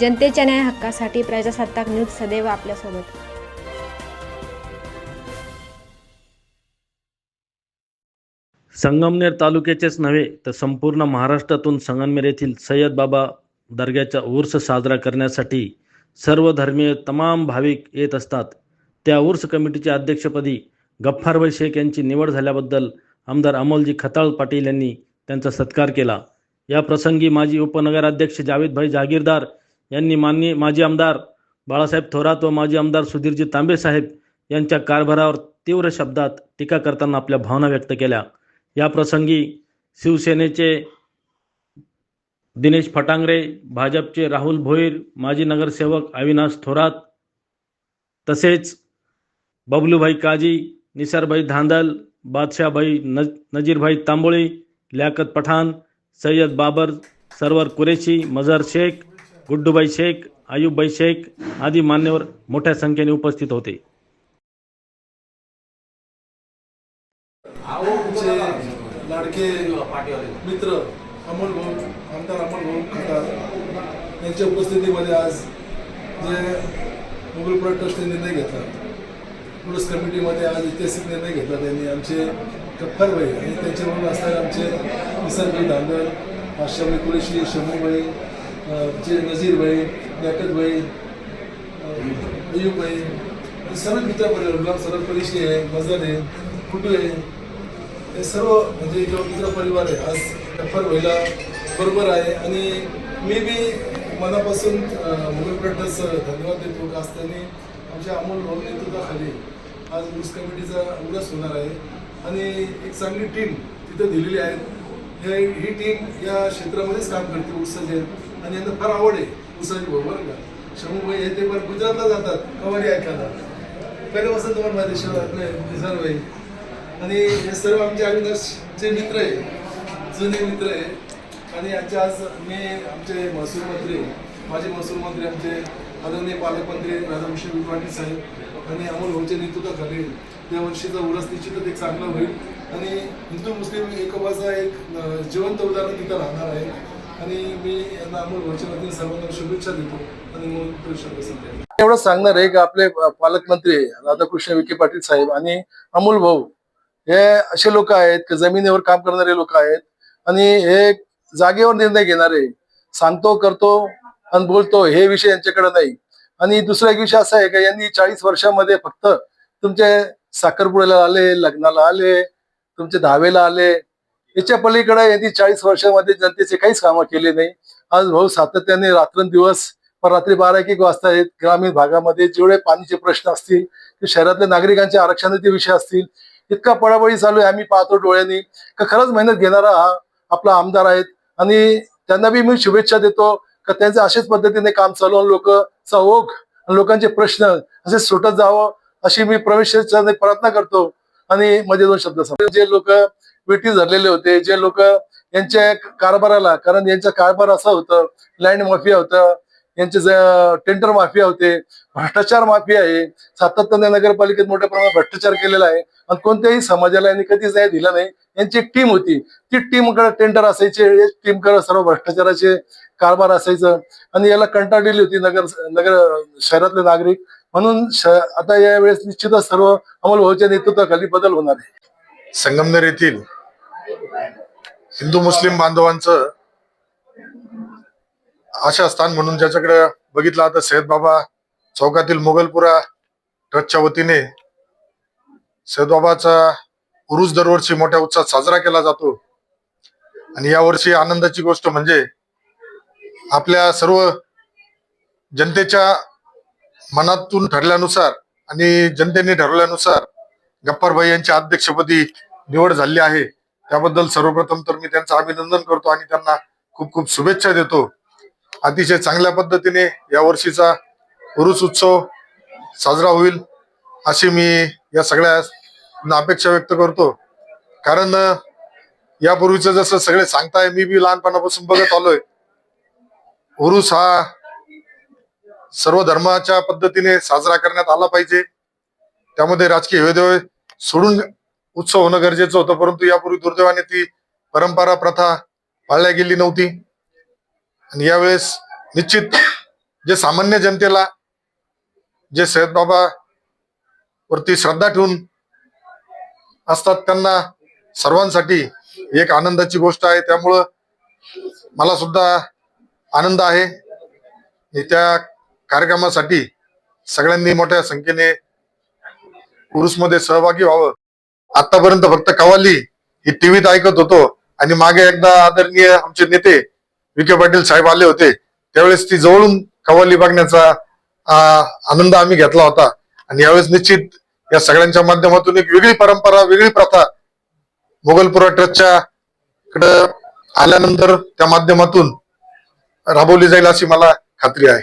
जनतेच्या न्याय हक्कासाठी प्रजासत्ताक न्यूज सदैव आपल्यासोबत. संगमनेर तालुक्याचेच नव्हे तर संपूर्ण महाराष्ट्रातून संगमनेर येथील सय्यद बाबा दर्ग्याचा उर्स साजरा करण्यासाठी सर्व धर्मीय तमाम भाविक येत असतात. त्या उर्स कमिटीच्या अध्यक्षपदी गफ्फारभाई शेख यांची निवड झाल्याबद्दल आमदार अमोलजी खताळ पाटील यांनी त्यांचा सत्कार केला. या प्रसंगी माजी उपनगराध्यक्ष जावेदभाई जहागीरदार यांनी मान्य माजी आमदार बाळासाहेब थोरात व माजी आमदार सुधीरजी तांबे साहेब यांच्या कारभारावर तीव्र शब्दात टीका करताना आपल्या भावना व्यक्त केल्या. या प्रसंगी शिवसेनेचे दिनेश फटांगरे भाजपचे राहुल भोईर माजी नगरसेवक अविनाश थोरात तसेच बबलूभाई काजी निसारभाई धांदल बादशाहभाई न नजीरभाई तांबोळी लियाकत पठाण सय्यद बाबर सरवर कुरेशी मजहर शेख गुड्डूबाई शेख आयुबभाई शेख आदी मान्यवर मोठ्या संख्येने उपस्थित होते. लाडके मित्र अमोल भाऊ आमदार अमोल भाऊ खताळ यांच्या उपस्थितीमध्ये आज जे मुघलपुरा ट्रस्टने निर्णय घेतला. पुलिस कमिटीमध्ये आज ऐतिहासिक निर्णय घेतला. त्यांनी आमचे गफ्फारभाई आणि त्यांच्याबरोबर असणारे आमचे निसर्ग धांदल आशाभाई कुरेशी शंभूबाई आमचे नजीरभाई लियाकतभाई अयुबभाई हे सर्व मित्र परिवार गुलाब सरळ परिशी आहे मजर आहे कुटू आहे. हे सर्व म्हणजे जो मित्र परिवार आहे आज टप्पर व्हायला बरोबर आहे. आणि मी बी मनापासून मुघल धन्यवाद देतो. का असताना आमच्या अमोल भाऊ नेतृत्वाखाली आज न्यूज कमिटीचा उरस होणार आहे. आणि एक चांगली टीम तिथं दिलेली आहे. हे ही टीम या क्षेत्रामध्येच काम करते उत्सर्जन. आणि यांना फार आवड आहे उसाची भाऊ बरं का? शंभूभाई हे ते पण गुजरातला जातात कवाडी ऐकायला. पहिल्यापासून तुम्हाला माहिती शहरात भाई आणि हे सर्व आमचे अविनाशचे मित्र आहे जुने मित्र आहे. आणि यांचे आज मी आमचे महसूल मंत्री माजी महसूल मंत्री आमचे आदरणीय पालकमंत्री राधाकृष्ण विपाटी साहेब आणि अमोल भाऊच्या नेतृत्वाखाली या वर्षीचा उरस निश्चितच एक चांगला होईल. आणि हिंदू मुस्लिम एकोपाचा एक जिवंत उदाहरण तिथं राहणार आहे. आणि मी यांना अमोल वतीने सर्वांना शुभेच्छा देतो आणि परिषद बसवते एवढं सांगणार आहे की आपले पालकमंत्री राधाकृष्ण विखे पाटील साहेब आणि अमोल भाऊ हे असे लोक आहेत की जमिनीवर काम करणारे लोक आहेत आणि हे जागेवर निर्णय घेणारे. सांगतो करतो आणि बोलतो हे विषय यांच्याकडे नाही. आणि दुसरा एक विषय असा आहे का यांनी चाळीस वर्षामध्ये फक्त तुमचे साखरपुड्याला आले लग्नाला आले तुमचे दहावेला आले याच्या पलीकडे यांनी चाळीस वर्षामध्ये जनतेचे काहीच कामं केले नाही. आज भाऊ सातत्याने रात्रंदिवस पण रात्री बारा एक वाजता आहेत ग्रामीण भागामध्ये जेवढे पाणीचे प्रश्न असतील ते शहरातल्या नागरिकांच्या आरक्षणाचे विषय असतील इतका पळापळी चालू आहे. आम्ही पाहतो डोळ्यांनी. का खरंच मेहनत घेणारा हा आपला आमदार आहेत. आणि त्यांना बी मी शुभेच्छा देतो का त्यांचं अशाच पद्धतीने काम चालवून लोकचा ओघ आणि लोकांचे प्रश्न असे सुटत जावं अशी मी प्रवेश प्रयत्न करतो. आणि मध्ये दोन शब्द सांगतो. जे लोक विटी धरलेले होते. जे लोक यांच्या कारभाराला कारण यांचा कारभार असा होतं लँड माफिया होतं यांचे टेंडर माफिया होते भ्रष्टाचार माफिया आहे. सातत्याने नगरपालिकेत मोठ्या प्रमाणात भ्रष्टाचार केलेला आहे. आणि कोणत्याही समाजाला यांनी कधीच न्याय दिला नाही. यांची एक टीम होती. ती टीमकडे टेंडर असायचे. टीमकडे सर्व भ्रष्टाचाराचे कारभार असायचं. आणि याला कंटाळलेली होती नगर नगर शहरातले नागरिक. म्हणून आता यावेळेस निश्चितच सर्व अमोल भाऊच्या नेतृत्वाखाली बदल होणार आहे. संगमनेर येथील हिंदू मुस्लिम बांधवांचं आशा स्थान म्हणून ज्याच्याकडे बघितलं आता सैयद बाबा चौकातील मोगलपुरा ट्रस्टच्या वतीने सैदबाबाचा उरुस दरवर्षी मोठ्या उत्साहात साजरा केला जातो. आणि यावर्षी आनंदाची गोष्ट म्हणजे आपल्या सर्व जनतेच्या मनातून ठरल्यानुसार आणि जनतेने ठरवल्यानुसार गप्पारभाई यांच्या अध्यक्षपदी निवड झाली आहे. त्याबद्दल सर्वप्रथम तर मी त्यांचं अभिनंदन करतो आणि त्यांना खूप खूप शुभेच्छा देतो. अतिशय चांगल्या पद्धतीने या वर्षीचा उरुस उत्सव साजरा होईल अशी मी या सगळ्या अपेक्षा व्यक्त करतो. कारण यापूर्वीचं जसं सगळे सांगताय मी बी लहानपणापासून बघत आलोय. उरुस हा सर्व धर्माच्या पद्धतीने साजरा करण्यात आला पाहिजे. त्यामध्ये राजकीय भेदभाव सोडून उत्सव होणं गरजेचं होतं परंतु यापूर्वी दुर्दैवाने ती परंपरा प्रथा पाळल्या गेली नव्हती. आणि यावेळेस निश्चित जे सामान्य जनतेला जे सय्यद बाबा वरती श्रद्धा ठेवून असतात त्यांना सर्वांसाठी एक आनंदाची गोष्ट आहे. त्यामुळं मला सुद्धा आनंद आहे. आणि त्या कार्यक्रमासाठी सगळ्यांनी मोठ्या संख्येने उरुसमध्ये सहभागी व्हावं. आतापर्यंत फक्त कवाली ही टीव्हीत ऐकत होतो. आणि मागे एकदा आदरणीय आमचे नेते विखे पाटील साहेब आले होते. त्यावेळेस ती जवळून कवाली बघण्याचा आनंद आम्ही घेतला होता. आणि यावेळेस निश्चित या सगळ्यांच्या माध्यमातून एक वेगळी परंपरा वेगळी प्रथा मोगलपुरा ट्रस्टच्या कडे आल्यानंतर त्या माध्यमातून राबवली जाईल अशी मला खात्री आहे.